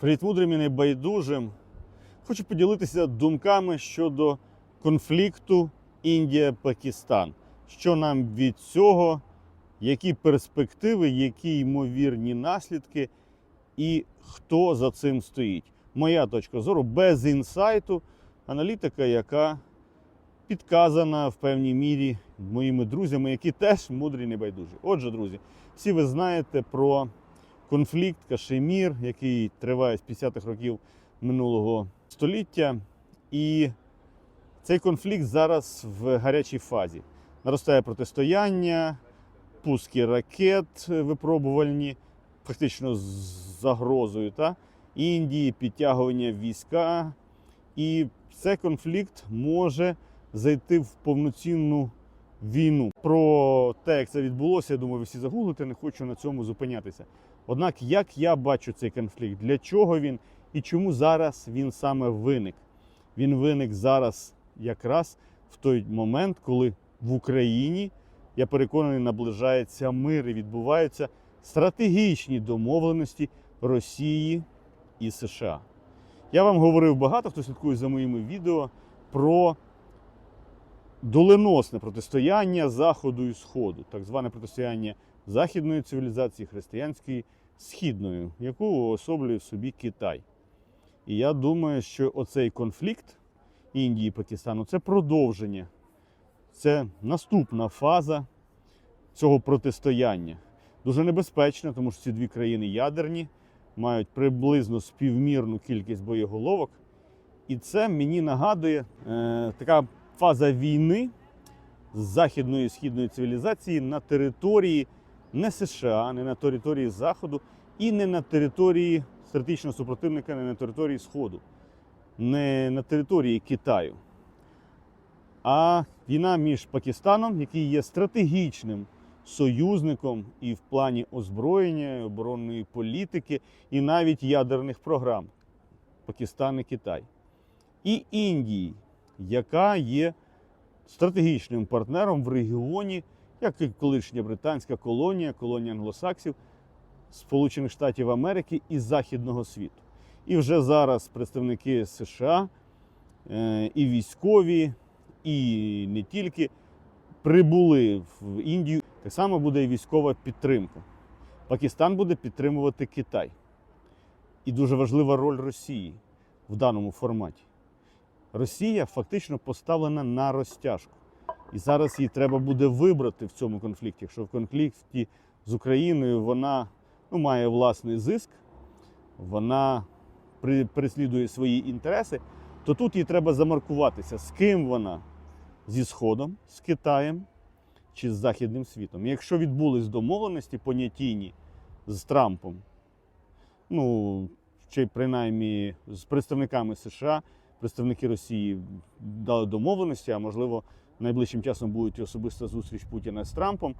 Привіт, мудрим і небайдужим. Хочу поділитися думками щодо конфлікту Індія-Пакистан. Що нам від цього, які перспективи, які ймовірні наслідки, і хто за цим стоїть. Моя точка зору без інсайту, аналітика, яка підказана в певній мірі моїми друзями, які теж мудрі і небайдужі. Отже, друзі, всі ви знаєте про конфлікт Кашемір, який триває з 50-х років минулого століття. І цей конфлікт зараз в гарячій фазі. Наростає протистояння, пуски ракет випробувальні, фактично з загрозою та? Індії, підтягування війська. І цей конфлікт може зайти в повноцінну війну. Про те, як це відбулося, я думаю, ви всі загуглите, не хочу на цьому зупинятися. Однак, як я бачу цей конфлікт, для чого він і чому зараз він саме виник? Він виник зараз якраз в той момент, коли в Україні, я переконаний, наближається мир і відбуваються стратегічні домовленості Росії і США. Я вам говорив багато, хто слідкує за моїми відео про доленосне протистояння Заходу і Сходу, так зване протистояння західної цивілізації, християнської східною, яку уособлює в собі Китай. І я думаю, що оцей конфлікт Індії і Пакистану це продовження, це наступна фаза цього протистояння. Дуже небезпечно, тому що ці дві країни ядерні, мають приблизно співмірну кількість боєголовок. І це мені нагадує е, така фаза війни з західної і східної цивілізації на території не США, не на території Заходу і не на території стратегічного супротивника, не на території Сходу, не на території Китаю. А війна між Пакистаном, який є стратегічним союзником і в плані озброєння, оборонної політики, і навіть ядерних програм Пакистан і Китай, і Індії, яка є стратегічним партнером в регіоні, як і колишня британська колонія, колонія англосаксів, Сполучених Штатів Америки і Західного світу. І вже зараз представники США е, і військові, і не тільки прибули в Індію. Так само буде і військова підтримка. Пакистан буде підтримувати Китай. І дуже важлива роль Росії в даному форматі. Росія фактично поставлена на розтяжку. І зараз їй треба буде вибрати в цьому конфлікті. Якщо в конфлікті з Україною вона ну, має власний зиск, вона переслідує свої інтереси, то тут їй треба замаркуватися, з ким вона зі Сходом, з Китаєм чи з Західним світом. І якщо відбулись домовленості понятійні з Трампом, ну, чи принаймні з представниками США, представники Росії дали домовленості, а можливо, найближчим часом буде особиста зустріч Путіна з Трампом,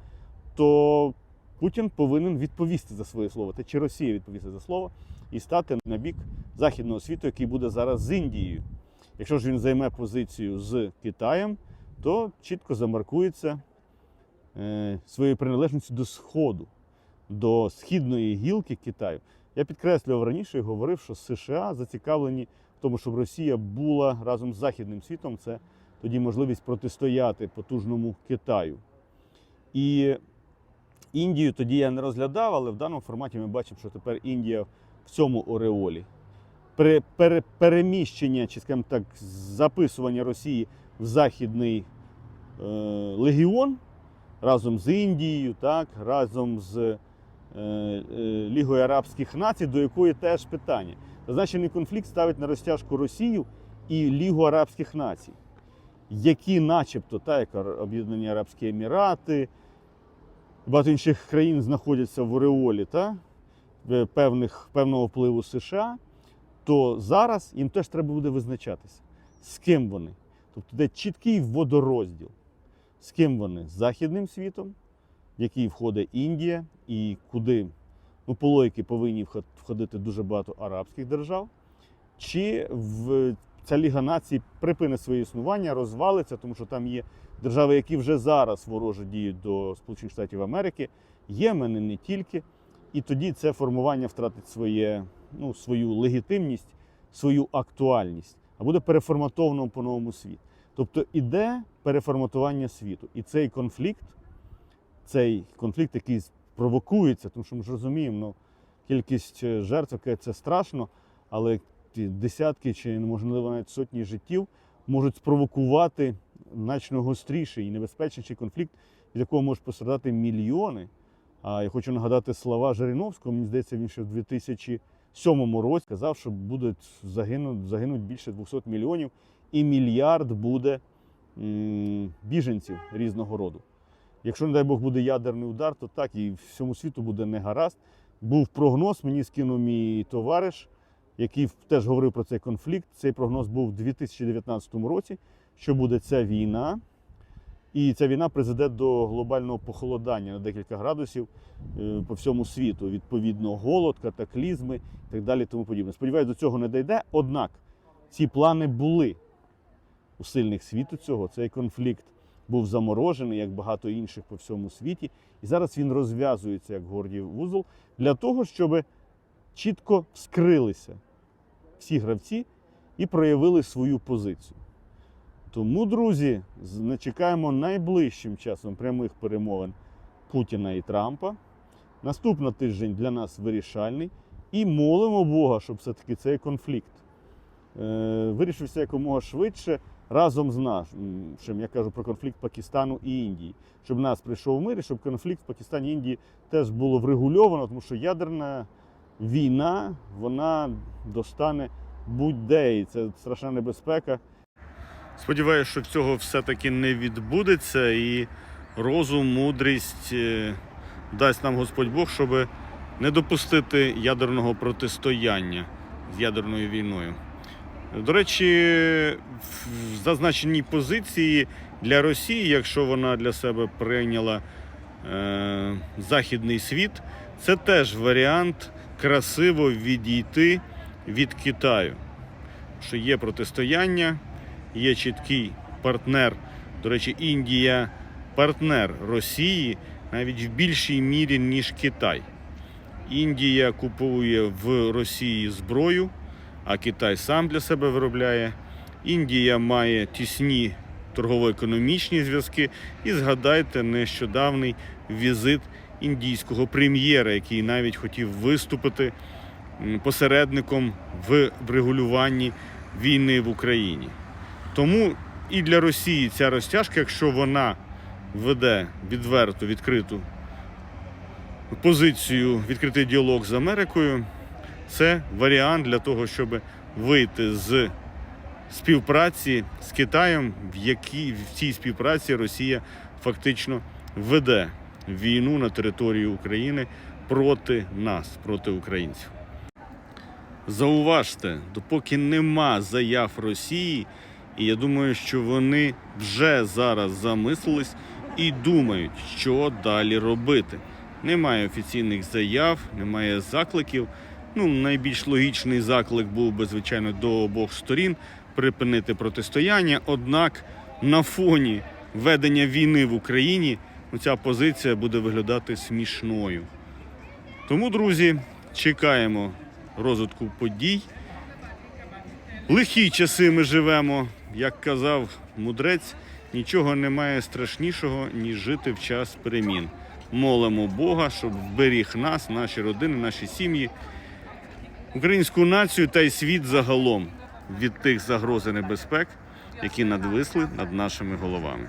то Путін повинен відповісти за своє слово, та чи Росія відповісти за слово і стати на бік західного світу, який буде зараз з Індією. Якщо ж він займе позицію з Китаєм, то чітко замаркується е, своєю приналежністю до Сходу, до східної гілки Китаю. Я підкреслював раніше і говорив, що США зацікавлені в тому, щоб Росія була разом з Західним світом. Це тоді можливість протистояти потужному Китаю. І Індію тоді я не розглядав, але в даному форматі ми бачимо, що тепер Індія в цьому ореолі. Пере, переміщення, чи скажімо так, записування Росії в Західний е, легіон разом з Індією, так, разом з е, е, Лігою Арабських націй, до якої теж питання. Зазначений конфлікт ставить на розтяжку Росію і Лігу Арабських націй, які, начебто, так, як Об'єднані Арабські Емірати, багато інших країн знаходяться в ореолі та, певних, певного впливу США, то зараз їм теж треба буде визначатися, з ким вони. Тобто де чіткий водорозділ, з ким вони з Західним світом, в який входить Індія, і куди ну, по логіки повинні входити дуже багато арабських держав, чи в ця Ліга націй припинить своє існування, розвалиться, тому що там є держави, які вже зараз вороже діють до Сполучених Штатів Америки, Ємен і не тільки. І тоді це формування втратить своє ну, свою легітимність, свою актуальність, а буде переформатовано по новому світ. Тобто іде переформатування світу. І цей конфлікт, цей конфлікт, який провокується, тому що ми ж розуміємо, ну, кількість е, жертв, це страшно, але десятки чи можливо навіть сотні життів можуть спровокувати значно гостріший і небезпечніший конфлікт, від якого можуть пострадати мільйони. А я хочу нагадати слова Жириновського, мені здається, він ще в 2007 році сказав, що будуть загинуть, загинуть більше 200 мільйонів, і мільярд буде біженців різного роду. Якщо, не дай Бог, буде ядерний удар, то так і всьому світу буде негаразд. Був прогноз, мені скинув мій товариш, який теж говорив про цей конфлікт. Цей прогноз був у 2019 році, що буде ця війна. І ця війна призведе до глобального похолодання на декілька градусів е, по всьому світу. Відповідно, голод, катаклізми і так далі. Тому подібне. Сподіваюсь, до цього не дійде. Однак ці плани були у сильних світу цього. Цей конфлікт був заморожений, як багато інших по всьому світі. І зараз він розв'язується як гордій вузол для того, щоб чітко вскрилися всі гравці і проявили свою позицію. Тому, друзі, чекаємо найближчим часом прямих перемовин Путіна і Трампа. Наступний тиждень для нас вирішальний. І молимо Бога, щоб все-таки цей конфлікт е, вирішився якомога швидше разом з нашим. Я кажу про конфлікт Пакистану і Індії. Щоб в нас прийшов мир і щоб конфлікт в Пакистані і Індії теж було врегульовано, тому що ядерна війна вона достане будь-де, і це страшна небезпека. Сподіваюся, що цього все-таки не відбудеться, і розум, мудрість е, дасть нам Господь Бог, щоб не допустити ядерного протистояння з ядерною війною. До речі, в зазначеній позиції для Росії, якщо вона для себе прийняла е, західний світ, це теж варіант красиво відійти від Китаю. Що є протистояння, є чіткий партнер. До речі, Індія партнер Росії навіть в більшій мірі, ніж Китай. Індія купує в Росії зброю, а Китай сам для себе виробляє. Індія має тісні торгово-економічні зв'язки. І згадайте нещодавний візит індійського прем'єра, який навіть хотів виступити посередником в врегулюванні війни в Україні. Тому і для Росії ця розтяжка, якщо вона веде відверту, відкриту позицію, відкритий діалог з Америкою, це варіант для того, щоб вийти з співпраці з Китаєм, в якій в цій співпраці Росія фактично веде війну на території України проти нас, проти українців. Зауважте, допоки нема заяв Росії, і я думаю, що вони вже зараз замислились і думають, що далі робити. Немає офіційних заяв, немає закликів. Ну, найбільш логічний заклик був би, звичайно, до обох сторін припинити протистояння. Однак на фоні ведення війни в Україні ця позиція буде виглядати смішною. Тому, друзі, чекаємо розвитку подій. Лихі часи ми живемо, як казав мудрець, нічого немає страшнішого, ніж жити в час перемін. Молимо Бога, щоб вберіг нас, наші родини, наші сім'ї, українську націю та й світ загалом від тих загроз і небезпек, які надвисли над нашими головами.